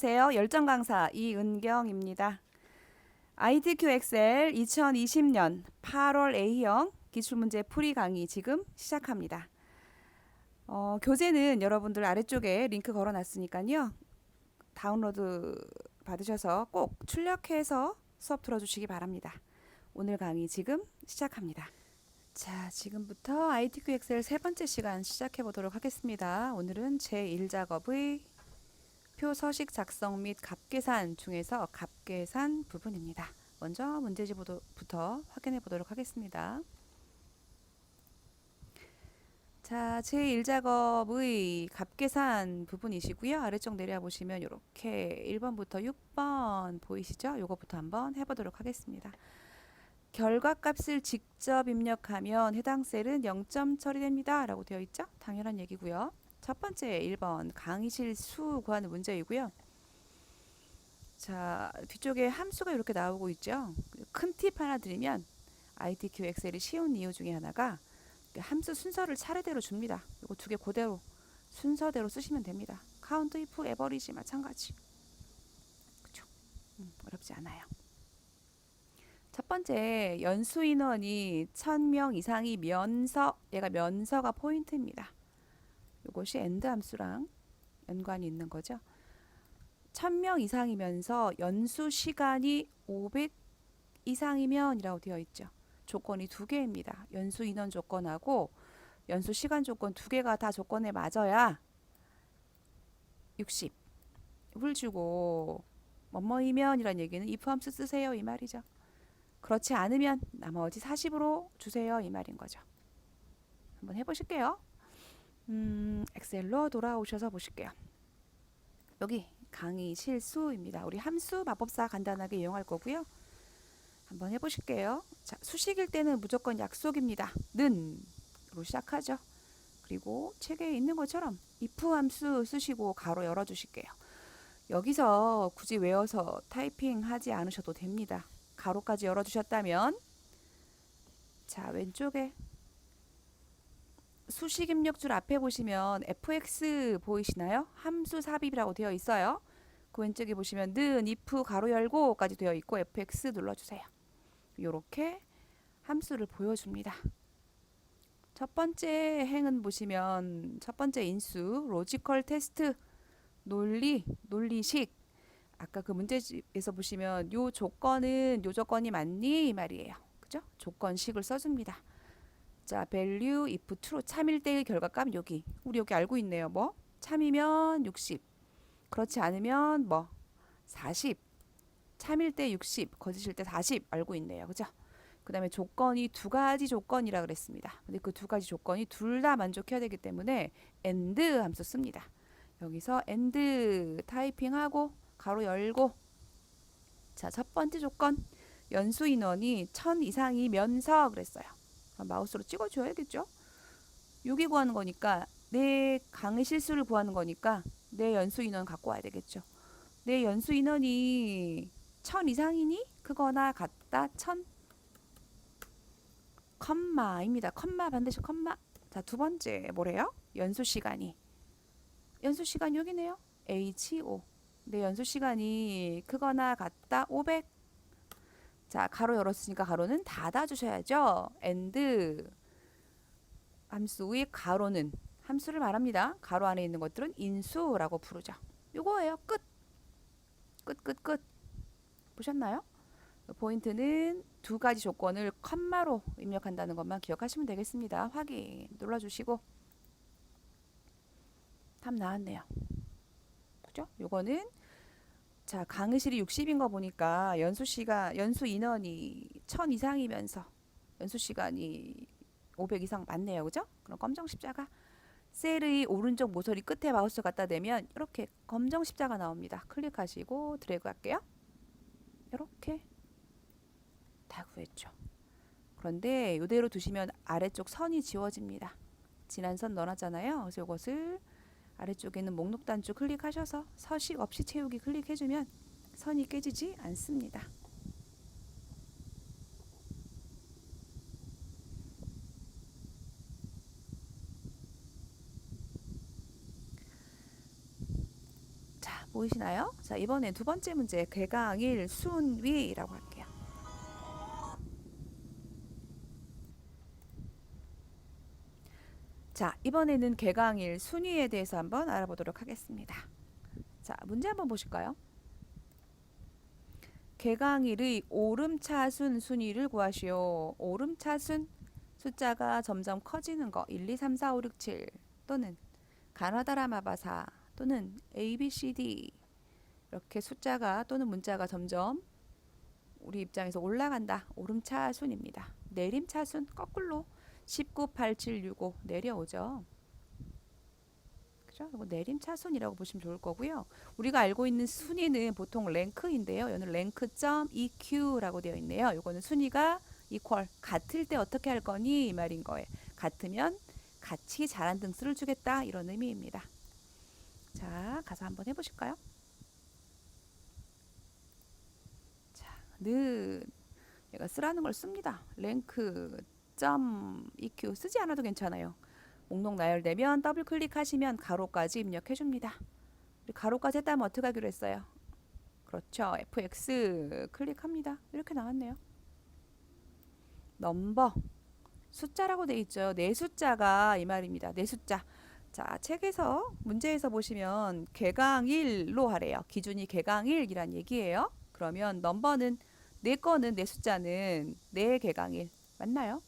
안녕하세요. 열정 강사 이은경입니다. ITQ 엑셀 2020년 8월 A형 기출문제 풀이 강의 지금 시작합니다. 어, 교재는 여러분들 아래쪽에 링크 걸어놨으니까요. 다운로드 받으셔서 꼭 출력해서 수업 들어주시기 바랍니다. 오늘 강의 지금 시작합니다. 자, 지금부터 ITQ 엑셀 세 번째 시간 시작해 보도록 하겠습니다. 오늘은 제1작업의 표 서식 작성 및 값계산 중에서 값계산 부분입니다. 먼저 문제집부터 확인해 보도록 하겠습니다. 자, 제1작업의 값계산 부분이시고요. 아래쪽 내려 보시면 이렇게 1번부터 6번 보이시죠? 요거부터 한번 해보도록 하겠습니다. 결과값을 직접 입력하면 해당 셀은 0점 처리됩니다. 라고 되어 있죠? 당연한 얘기고요. 첫 번째 1번 강의실 수 구하는 문제이고요. 자, 뒤쪽에 함수가 이렇게 나오고 있죠. 큰 팁 하나 드리면 ITQ 엑셀이 쉬운 이유 중에 하나가 함수 순서를 차례대로 줍니다. 이거 두 개 그대로 순서대로 쓰시면 됩니다. 카운트, if, 에버리지 마찬가지. 그렇죠? 음, 어렵지 않아요. 첫 번째 연수 인원이 1000명 이상이 면서 얘가 면서가 포인트입니다. 이것이 엔드 함수랑 연관이 있는 거죠. 1000명 이상이면서 연수 시간이 500 이상이면이라고 되어 있죠. 조건이 두 개입니다. 연수 인원 조건하고 연수 시간 조건 두 개가 다 조건에 맞아야 60을 주고 뭐뭐이면 이란 얘기는 if 함수 쓰세요 이 말이죠. 그렇지 않으면 나머지 40으로 주세요 이 말인 거죠. 한번 해보실게요. 음, 엑셀로 돌아오셔서 보실게요. 여기 강의 실수입니다. 우리 함수 마법사 간단하게 이용할 거고요. 한번 해보실게요. 자, 수식일 때는 무조건 약속입니다. 는으로 시작하죠. 그리고 책에 있는 것처럼 if 함수 쓰시고 가로 열어주실게요. 여기서 굳이 외워서 타이핑 하지 않으셔도 됩니다. 가로까지 열어주셨다면 자 왼쪽에 수식 입력줄 앞에 보시면 fx 보이시나요? 함수 삽입이라고 되어 있어요. 그 왼쪽에 보시면 는 if 가로 열고까지 되어 있고 fx 눌러주세요. 이렇게 함수를 보여줍니다. 첫 번째 행은 보시면 첫 번째 인수 로지컬 테스트 논리 논리식 아까 그 문제집에서 보시면 요 조건은 요 조건이 맞니 이 말이에요. 그죠? 조건식을 써줍니다. 자, value if true 참일 때의 결과값 여기 우리 여기 알고 있네요. 뭐 참이면 60 그렇지 않으면 뭐 40 참일 때 60 거짓일 때 40 알고 있네요. 그죠? 그 다음에 조건이 두 가지 조건이라 그랬습니다. 근데 그 두 가지 조건이 둘 다 만족해야 되기 때문에 and 함수 씁니다. 여기서 and 타이핑하고 가로 열고 자, 첫 번째 조건 연수 인원이 1000 이상이면서 그랬어요. 마우스로 찍어 줘야겠죠? 여기 구하는 거니까 내 강의 실수를 구하는 거니까 내 연수 인원 갖고 와야 되겠죠. 내 연수 인원이 1000 이상이니? 그거나 같다 1000 컴마입니다. 컴마 반드시 컴마. 자, 두 번째 뭐래요? 연수 시간이. 연수 시간 여기네요. H5. 내 연수 시간이 크거나 같다 500. 자, 가로 열었으니까 가로는 닫아 주셔야죠. and 함수의 가로는 함수를 말합니다. 가로 안에 있는 것들은 인수라고 부르죠. 요거예요. 끝. 끝, 끝, 끝. 보셨나요? 포인트는 두 가지 조건을 컴마로 입력한다는 것만 기억하시면 되겠습니다. 확인 눌러주시고 답 나왔네요. 그죠? 요거는 자 강의실이 60인 거 보니까 연수 시간 연수 인원이 1000 이상이면서 연수 시간이 500 이상 맞네요. 그죠? 그럼 검정 십자가 셀의 오른쪽 모서리 끝에 마우스 갖다 대면 이렇게 검정 십자가 나옵니다. 클릭하시고 드래그 할게요. 이렇게 다 구했죠. 그런데 이대로 두시면 아래쪽 선이 지워집니다. 지난 선 넣어놨잖아요. 그래서 이것을 아래쪽에 있는 목록 단추 클릭하셔서 서식 없이 채우기 클릭해주면 선이 깨지지 않습니다. 보이시나요? 자, 이번엔 두 번째 문제 궤강일 순위라고 할게요. 자, 이번에는 궤강일 순위에 대해서 한번 알아보도록 하겠습니다. 자, 문제 한번 보실까요? 궤강일의 오름차순 순위를 구하시오. 오름차순 숫자가 점점 커지는 거 1, 2, 3, 4, 5, 6, 7 또는 가나다라마바사 또는 A, B, C, D 이렇게 숫자가 또는 문자가 점점 우리 입장에서 올라간다. 오름차순입니다. 내림차순 거꾸로 19, 8, 7, 6, 5 내려오죠. 그죠? 뭐 내림 차순이라고 보시면 좋을 거고요. 우리가 알고 있는 순위는 보통 랭크인데요. 여기는 랭크점 EQ라고 되어 있네요. 요거는 순위가 이퀄 같을 때 어떻게 할 거니 이 말인 거예요. 같으면 같이 잘한 등수를 주겠다 이런 의미입니다. 자, 가서 한번 해보실까요? 자, 는 얘가 쓰라는 걸 씁니다. 랭크 점 EQ 쓰지 않아도 괜찮아요. 목록 나열되면 더블 클릭하시면 가로까지 입력해 줍니다. 가로까지 했다면 어떻게 하기로 했어요? 그렇죠. FX 클릭합니다. 이렇게 나왔네요. 넘버 숫자라고 돼 있죠. 네 숫자가 이 말입니다. 네 숫자. 자, 책에서 문제에서 보시면 개강 1로 하래요. 기준이 개강 1이란 얘기예요. 그러면 넘버는 네 거는 네 숫자는 네 개강 1 맞나요?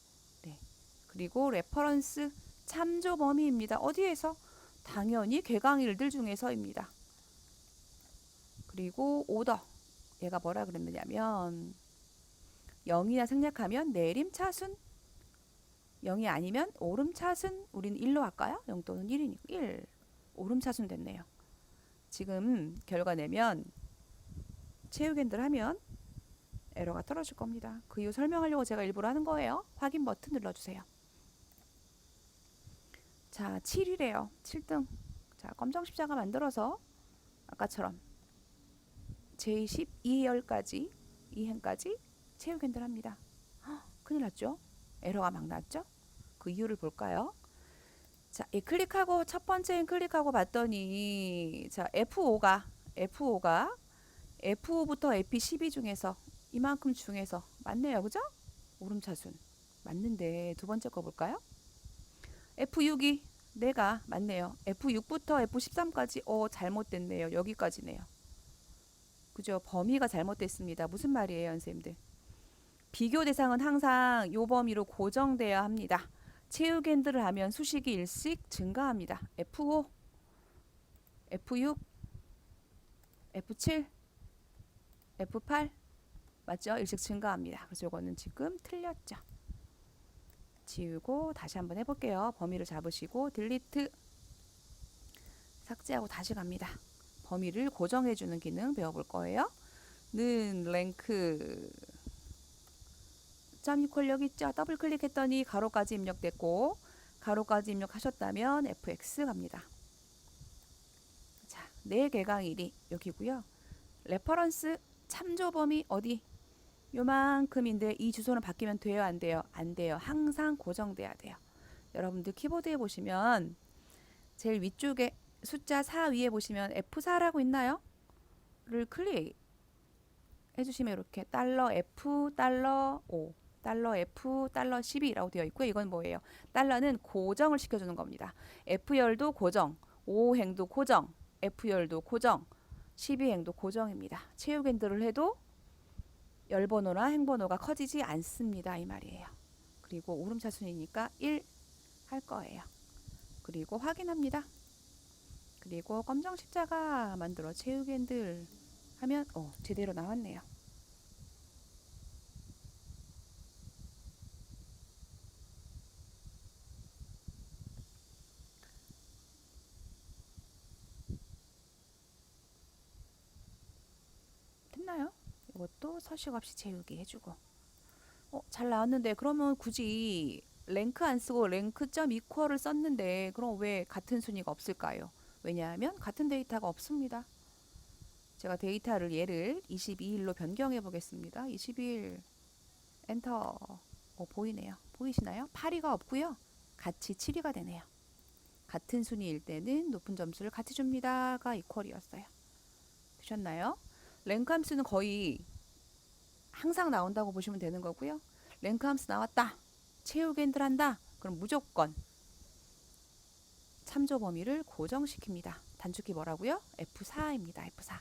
네. 그리고 레퍼런스 참조 범위입니다. 어디에서? 당연히 개강 1들 중에서입니다. 그리고 오더 얘가 뭐라 그랬느냐면 0이나 생략하면 내림 차순 0이 아니면 오름 차순 우린 1로 할까요? 0 또는 1이니까 1 오름 차순 됐네요. 지금 결과 내면 체육엔들 하면 에러가 떨어질 겁니다. 그 이유 설명하려고 제가 일부러 하는 거예요. 확인 버튼 눌러주세요. 자, 7이래요. 7등. 자, 검정 십자가 만들어서 아까처럼 제12열까지 2행까지 체육엔들 합니다. 헉, 큰일 났죠? 에러가 막 났죠? 그 이유를 볼까요? 자, 이 클릭하고 첫 번째인 클릭하고 봤더니 자, F5가 F5가 F5부터 AP12 중에서 이만큼 중에서 맞네요. 그죠? 오름차순. 맞는데 두 번째 거 볼까요? F6이 내가 맞네요. F6부터 F13까지 어 잘못됐네요. 여기까지네요. 그죠? 범위가 잘못됐습니다. 무슨 말이에요, 선생님들? 비교 대상은 항상 요 범위로 고정돼야 합니다. 체육엔드를 하면 수식이 일씩 증가합니다. F5, F6, F7, F8 맞죠? 일씩 증가합니다. 그래서 요거는 지금 틀렸죠. 지우고 다시 한번 해볼게요. 범위를 잡으시고 딜리트 삭제하고 다시 갑니다. 범위를 고정해주는 기능 배워볼 거예요. 는 랭크 점 이퀄 여기 있죠. 더블 클릭했더니 가로까지 입력됐고 가로까지 입력하셨다면 fx 갑니다. 자, 내 개강 일이 여기고요. 레퍼런스 참조 범위 어디? 요만큼인데 이 주소는 바뀌면 돼요, 안 돼요? 안 돼요. 항상 고정돼야 돼요. 여러분들 키보드에 보시면 제일 위쪽에 숫자 4 위에 보시면 F4라고 있나요? 를 클릭 해주시면 이렇게 달러 F 달러 5 달러 F 달러 12라고 되어 있고요. 이건 뭐예요? 달러는 고정을 시켜주는 겁니다. F열도 고정, 5행도 고정, F열도 고정, 12행도 고정입니다. 체육엔드를 해도 열번호나 행번호가 커지지 않습니다. 이 말이에요. 그리고 오름차순이니까 1 할 거예요. 그리고 확인합니다. 그리고 검정 십자가 만들어 체육엔들 하면 어, 제대로 나왔네요. 이것도 서식 없이 채우기 해주고 어, 잘 나왔는데 그러면 굳이 랭크 안 쓰고 랭크점 이퀄을 썼는데 그럼 왜 같은 순위가 없을까요? 왜냐하면 같은 데이터가 없습니다. 제가 데이터를 얘를 22일로 변경해 보겠습니다. 22일 엔터 어, 보이네요. 보이시나요? 8위가 없고요. 같이 7위가 되네요. 같은 순위일 때는 높은 점수를 같이 줍니다가 이퀄이었어요. 되셨나요? 랭크 함수는 거의 항상 나온다고 보시면 되는 거고요. 랭크 함수 나왔다. 채우기 엔들한다. 그럼 무조건 참조 범위를 고정시킵니다. 단축키 뭐라고요? F4입니다. F4.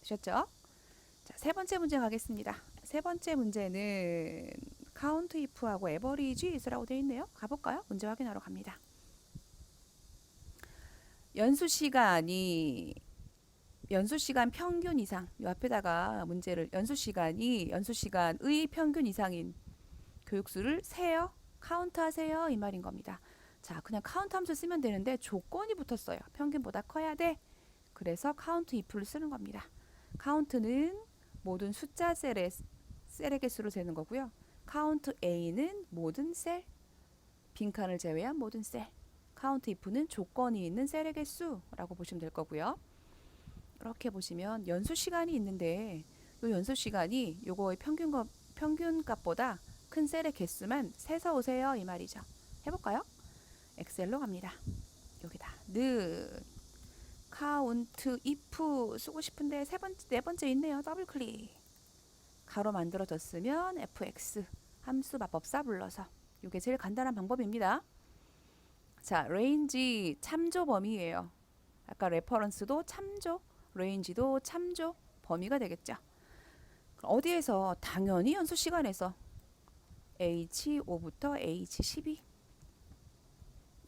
되셨죠? 자, 세 번째 문제 가겠습니다. 세 번째 문제는 count if하고 average is라고 되어 있네요. 가볼까요? 문제 확인하러 갑니다. 연수 시간이 연수 시간 평균 이상 이 앞에다가 문제를 연수 시간이 연수 시간의 평균 이상인 교육수를 세요 카운트 하세요 이 말인 겁니다. 자 그냥 카운트 함수 쓰면 되는데 조건이 붙었어요. 평균보다 커야 돼. 그래서 카운트 if를 쓰는 겁니다. 카운트는 모든 숫자 셀의 셀의 개수로 되는 거고요. 카운트 a는 모든 셀 빈칸을 제외한 모든 셀 카운트 if는 조건이 있는 셀의 개수라고 보시면 될 거고요. 이렇게 보시면 연수 시간이 있는데 이 연수 시간이 요거의 평균 평균 값보다 큰 셀의 개수만 세서 오세요 이 말이죠. 해볼까요? 엑셀로 갑니다. 여기다 는 카운트 if 쓰고 싶은데 세 번째 네 번째 있네요. 더블 클릭 가로 만들어졌으면 fx 함수 마법사 불러서 이게 제일 간단한 방법입니다. 자, 레인지 참조 범위예요. 아까 레퍼런스도 참조, 레인지도 참조 범위가 되겠죠. 어디에서 당연히 연수 시간에서 H5부터 H12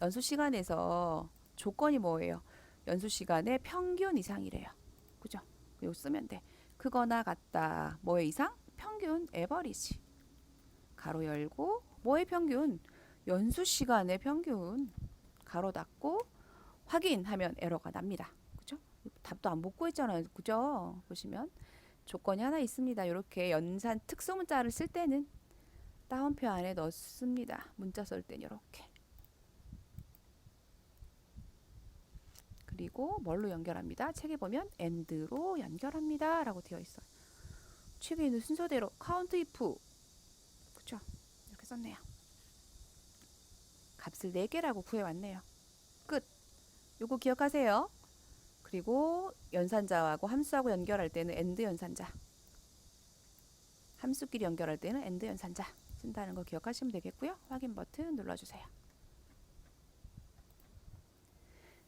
연수 시간에서 조건이 뭐예요? 연수 시간의 평균 이상이래요. 그죠? 이거 쓰면 돼. 크거나 같다. 뭐의 이상? 평균 에버리지. 가로 열고 뭐의 평균? 연수 시간의 평균. 가로 닫고 확인하면 에러가 납니다. 답도 안 못 구했잖아요. 그죠? 보시면 조건이 하나 있습니다. 이렇게 연산 특수 문자를 쓸 때는 따옴표 안에 넣습니다. 문자 쓸 때는 이렇게. 그리고 뭘로 연결합니다. 책에 보면 end로 연결합니다. 라고 되어 있어요. 책에 있는 순서대로 count if 그쵸? 이렇게 썼네요. 값을 4개라고 구해왔네요. 끝. 요거 기억하세요. 그리고 연산자하고 함수하고 연결할 때는 end 연산자. 함수끼리 연결할 때는 end 연산자 쓴다는 거 기억하시면 되겠고요. 확인 버튼 눌러주세요.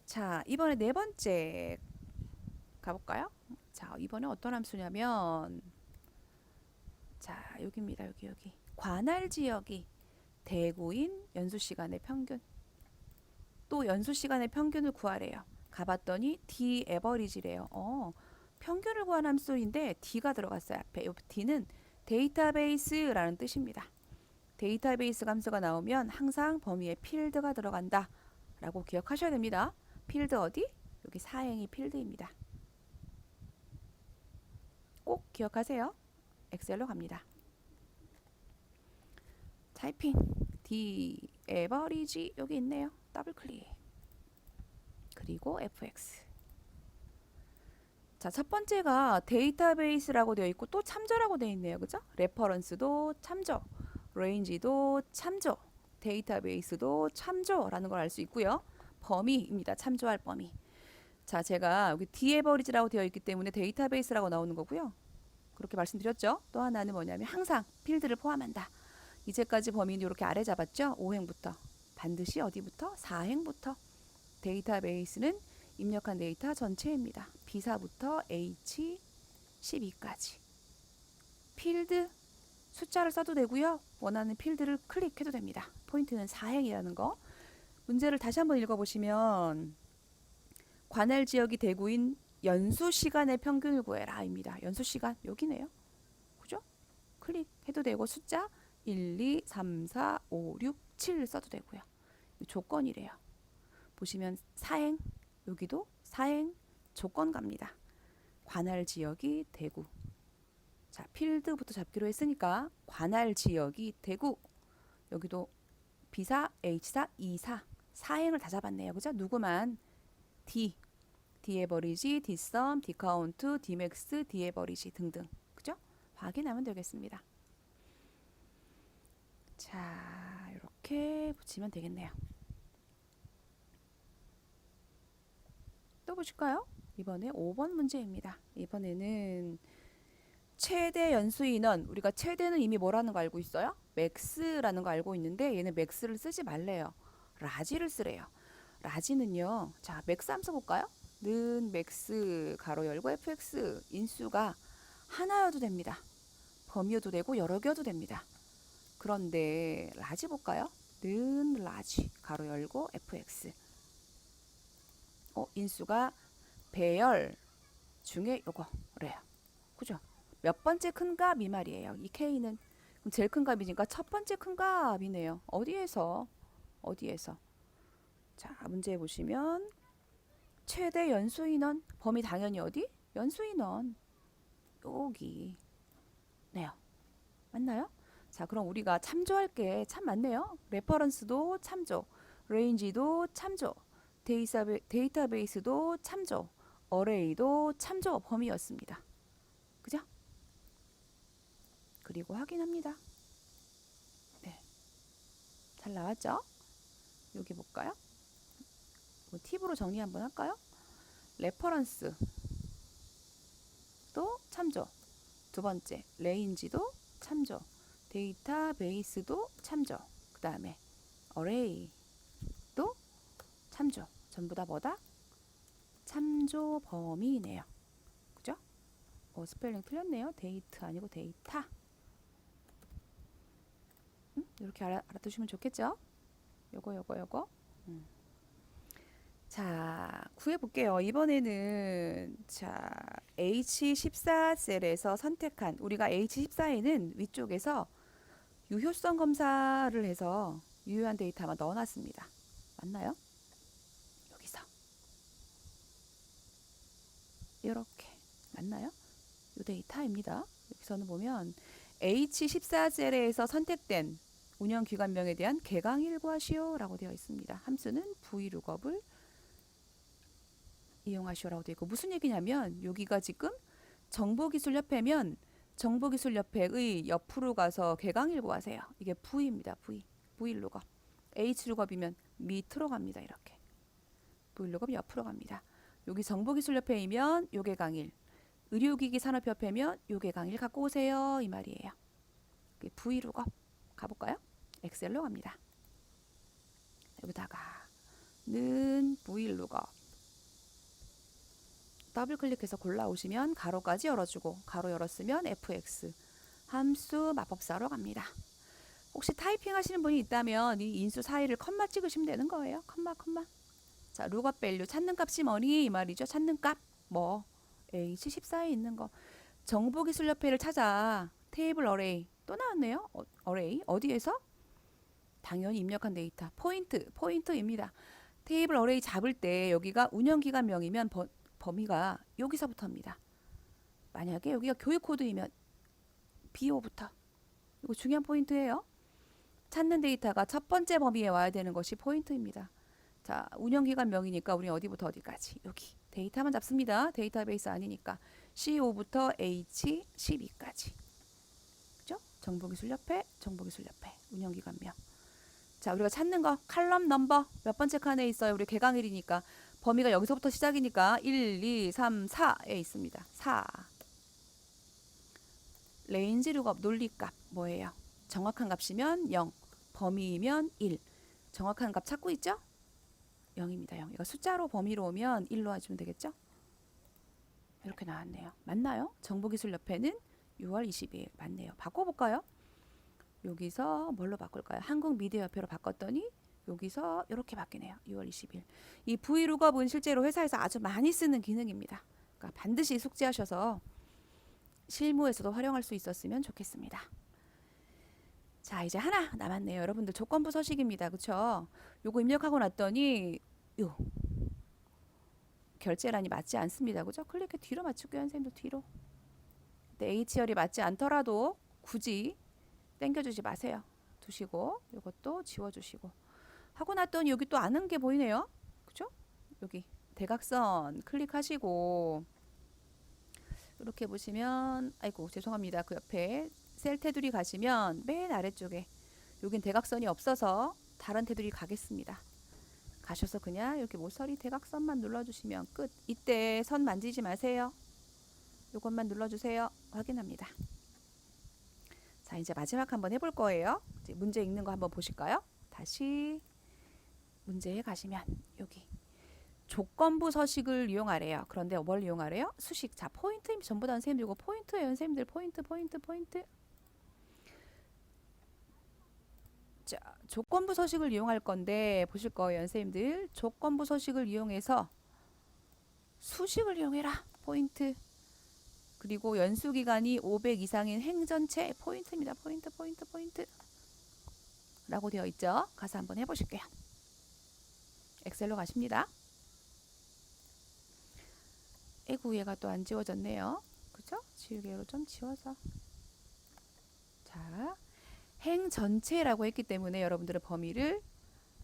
자, 이번에 네 번째 가볼까요? 자, 이번에 어떤 함수냐면 자, 여기입니다. 여기 여기. 관할 지역이 대구인 연수 시간의 평균. 또 연수 시간의 평균을 구하래요. 가봤더니 D 에버리지래요. 어, 평균을 구한 함수인데 D가 들어갔어요. 앞에 이 D는 데이터베이스라는 뜻입니다. 데이터베이스 함수가 나오면 항상 범위에 필드가 들어간다. 라고 기억하셔야 됩니다. 필드 어디? 여기 사행이 필드입니다. 꼭 기억하세요. 엑셀로 갑니다. 타이핑 D 에버리지 여기 있네요. 더블 클릭. 그리고 fx. 자, 첫 번째가 데이터베이스라고 되어 있고 또 참조라고 되어 있네요. 그죠? 레퍼런스도 참조, 레인지도 참조, 데이터베이스도 참조라는 걸 알 수 있고요. 범위입니다. 참조할 범위. 자, 제가 여기 디에버리지라고 되어 있기 때문에 데이터베이스라고 나오는 거고요. 그렇게 말씀드렸죠. 또 하나는 뭐냐면 항상 필드를 포함한다. 이제까지 범위는 이렇게 아래 잡았죠. 5행부터 반드시 어디부터? 4행부터 데이터베이스는 입력한 데이터 전체입니다. B사부터 H12까지 필드 숫자를 써도 되고요. 원하는 필드를 클릭해도 됩니다. 포인트는 4행이라는 거. 문제를 다시 한번 읽어보시면 관할 지역이 대구인 연수 시간의 평균을 구해라입니다. 연수 시간 여기네요. 그죠? 클릭해도 되고 숫자 1, 2, 3, 4, 5, 6, 7 써도 되고요. 조건이래요. 보시면 사행 여기도 사행 조건 갑니다. 관할 지역이 대구. 자, 필드부터 잡기로 했으니까 관할 지역이 대구. 여기도 B사, H사, E사 사행을 다 잡았네요. 그죠? 누구만 D, D에버리지, D썸, D카운트, D맥스, D에버리지 등등. 그죠? 확인하면 되겠습니다. 자, 이렇게 붙이면 되겠네요. 또 보실까요? 이번에 5번 문제입니다. 이번에는 최대 연수 인원 우리가 최대는 이미 뭐라는 거 알고 있어요? 맥스라는 거 알고 있는데 얘는 맥스를 쓰지 말래요. 라지를 쓰래요. 라지는요. 자, 맥스 한번 써볼까요? 는 맥스 가로 열고 fx 인수가 하나여도 됩니다. 범위여도 되고 여러 개여도 됩니다. 그런데 라지 볼까요? 는 라지 가로 열고 fx 어, 인수가 배열 중에 요거래요. 그죠? 몇 번째 큰 값이 말이에요. 이 k는 그럼 제일 큰 값이니까 첫 번째 큰 값이네요. 어디에서? 어디에서? 자, 문제 보시면 최대 연수 인원 범위 당연히 어디? 연수 인원 여기 네요. 맞나요? 자, 그럼 우리가 참조할 게 참 많네요. 레퍼런스도 참조, 레인지도 참조, 데이터베, 데이터베이스도 참조, 어레이도 참조 범위였습니다. 그죠? 그리고 확인합니다. 네. 잘 나왔죠? 여기 볼까요? 뭐 팁으로 정리 한번 할까요? 레퍼런스 도 참조. 두 번째, 레인지도 참조. 데이터베이스도 참조. 그 다음에 어레이도 참조. 전부 다 뭐다? 참조 범위네요. 그죠? 어, 스펠링 틀렸네요. 데이트 아니고 데이터. 음? 이렇게 알아, 알아 두시면 좋겠죠? 요거 요거 요거. 음. 자, 구해 볼게요. 이번에는 자, H14 셀에서 선택한 우리가 H14에는 위쪽에서 유효성 검사를 해서 유효한 데이터만 넣어 놨습니다. 맞나요? 여기서 이렇게 맞나요? 이 데이터입니다. 여기서는 보면 H14 셀에서 선택된 운영 기관명에 대한 개강 일과시오라고 되어 있습니다. 함수는 vlookup을 이용하시오라고 되어 있고 무슨 얘기냐면 여기가 지금 정보기술협회면 정보기술협회의 옆으로 가서 개강일고 하세요. 이게 V입니다. V. V룩업. H룩업이면 밑으로 갑니다. 이렇게. V룩업 옆으로 갑니다. 여기 정보기술협회이면 요게 강일. 의료기기 산업협회면 요게 강일 갖고 오세요. 이 말이에요. 그게 V룩업. 가볼까요? 엑셀로 갑니다. 여기다가 는 V룩업. 더블 클릭해서 골라오시면 가로까지 열어주고 가로 열었으면 fx 함수 마법사로 갑니다. 혹시 타이핑 하시는 분이 있다면 이 인수 사이를 컴마 찍으시면 되는 거예요. 컴마 컴마. 자, 룩업 밸류 찾는 값이 뭐니 이 말이죠. 찾는 값 뭐 H14에 있는 거 정보 기술 협회를 찾아 테이블 어레이 또 나왔네요. 어, 어레이 어디에서? 당연히 입력한 데이터 포인트 포인트입니다. 테이블 어레이 잡을 때 여기가 운영기관명이면 번, 범위가 여기서부터입니다. 만약에 여기가 교육 코드이면 BO부터 이거 중요한 포인트예요. 찾는 데이터가 첫 번째 범위에 와야 되는 것이 포인트입니다. 자, 운영기관 명이니까 우리 어디부터 어디까지 여기 데이터만 잡습니다. 데이터베이스 아니니까 CO5부터 H12까지 그죠? 정보기술 협회, 정보기술 협회 운영기관 명. 자, 우리가 찾는 거 칼럼 넘버 몇 번째 칸에 있어요? 우리 개강일이니까 범위가 여기서부터 시작이니까 1, 2, 3, 4에 있습니다. 4. 레인지 룩업 논리값 뭐예요? 정확한 값이면 0, 범위이면 1. 정확한 값 찾고 있죠? 0입니다. 0. 이거 숫자로 범위로 오면 1로 해주면 되겠죠? 이렇게 나왔네요. 맞나요? 정보기술협회는 6월 22일 맞네요. 바꿔볼까요? 여기서 뭘로 바꿀까요? 한국 미디어 협회로 바꿨더니 여기서 이렇게 바뀌네요. 6월 20일. 이 V룩업은 실제로 회사에서 아주 많이 쓰는 기능입니다. 그러니까 반드시 숙지하셔서 실무에서도 활용할 수 있었으면 좋겠습니다. 자, 이제 하나 남았네요. 여러분들 조건부 서식입니다. 그렇죠? 요거 입력하고 났더니 요 결제란이 맞지 않습니다. 그죠? 클릭해 뒤로 맞출게요. 선생님도 뒤로. 근데 H열이 맞지 않더라도 굳이 땡겨주지 마세요. 두시고 이것도 지워주시고 하고 났더니 여기 또 아는 게 보이네요. 그죠? 여기 대각선 클릭하시고 이렇게 보시면 아이고 죄송합니다. 그 옆에 셀 테두리 가시면 맨 아래쪽에 여긴 대각선이 없어서 다른 테두리 가겠습니다. 가셔서 그냥 이렇게 모서리 대각선만 눌러주시면 끝. 이때 선 만지지 마세요. 이것만 눌러주세요. 확인합니다. 자, 이제 마지막 한번 해볼 거예요. 이제 문제 읽는 거 한번 보실까요? 다시 문제에 가시면 여기 조건부 서식을 이용하래요. 그런데 뭘 이용하래요? 수식. 자, 포인트 전부 다 선생님들 이거 포인트예요. 선생님들 포인트 포인트 포인트. 자, 조건부 서식을 이용할 건데 보실 거예요, 선생님들. 조건부 서식을 이용해서 수식을 이용해라. 포인트. 그리고 연수 기간이 500 이상인 행전체 포인트입니다. 포인트 포인트 포인트. 라고 되어 있죠. 가서 한번 해 보실게요. 엑셀로 가십니다. 에구 얘가 또 안 지워졌네요. 그죠? 지우개로 좀 지워서. 자, 행 전체라고 했기 때문에 여러분들의 범위를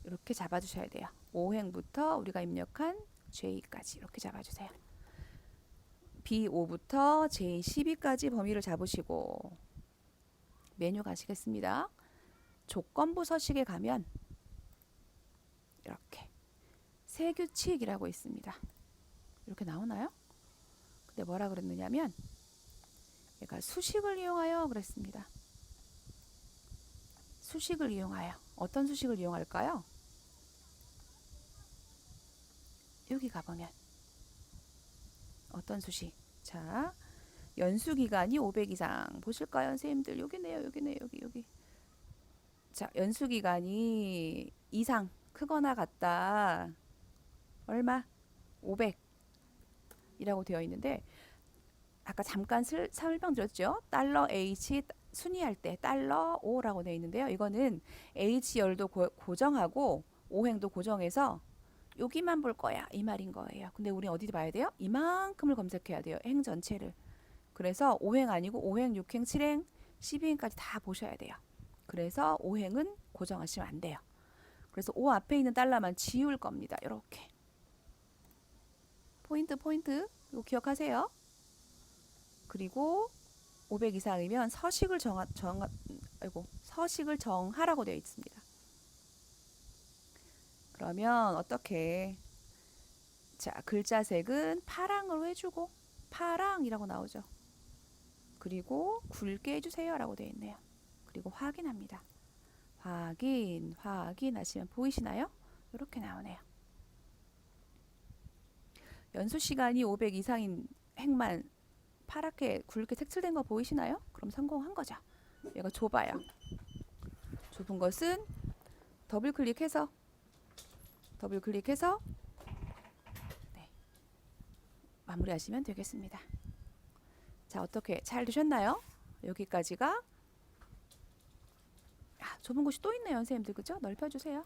이렇게 잡아주셔야 돼요. 5행부터 우리가 입력한 J까지 이렇게 잡아주세요. B5부터 J12까지 범위를 잡으시고 메뉴 가시겠습니다. 조건부 서식에 가면 이렇게 세 규칙이라고 있습니다. 이렇게 나오나요? 근데 뭐라 그랬느냐면 얘가 수식을 이용하여 그랬습니다. 수식을 이용하여 어떤 수식을 이용할까요? 여기 가보면 어떤 수식? 자, 연수 기간이 500 이상 보실까요, 선생님들? 여기네요, 여기네, 여기 여기. 자, 연수 기간이 이상 크거나 같다. 얼마? 500이라고 되어 있는데 아까 잠깐 슬, 설명드렸죠. 달러 H 순위할 때 달러 O라고 되어 있는데요. 이거는 H 열도 고, 고정하고 오행도 고정해서 여기만 볼 거야 이 말인 거예요. 근데 우리 어디 봐야 돼요? 이만큼을 검색해야 돼요. 행 전체를. 그래서 5행 아니고 5행, 6행, 7행, 12행까지 다 보셔야 돼요. 그래서 5행은 고정하시면 안 돼요. 그래서 5 앞에 있는 달러만 지울 겁니다. 이렇게. 포인트 포인트 이거 기억하세요. 그리고 500 이상이면 서식을 정하, 정 아이고 서식을 정하라고 되어 있습니다. 그러면 어떻게 자 글자색은 파랑으로 해주고 파랑이라고 나오죠. 그리고 굵게 해주세요라고 되어 있네요. 그리고 확인합니다. 확인 확인하시면 보이시나요? 이렇게 나오네요. 연수 시간이 500 이상인 행만 파랗게 굵게 색칠된 거 보이시나요? 그럼 성공한 거죠. 얘가 좁아요. 좁은 것은 더블 클릭해서 더블 클릭해서 네, 마무리하시면 되겠습니다. 자, 어떻게 잘 되셨나요? 여기까지가 아, 좁은 곳이 또 있네요, 선생님들 그죠? 넓혀주세요.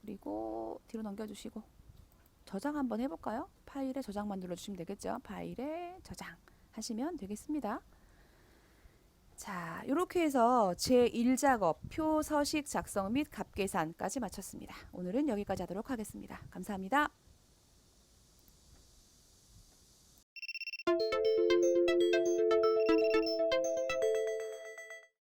그리고 뒤로 넘겨주시고 저장 한번 해볼까요? 파일에 저장만 눌러주시면 되겠죠? 파일에 저장 하시면 되겠습니다. 자, 이렇게 해서 제1작업 표 서식 작성 및 값 계산까지 마쳤습니다. 오늘은 여기까지 하도록 하겠습니다. 감사합니다.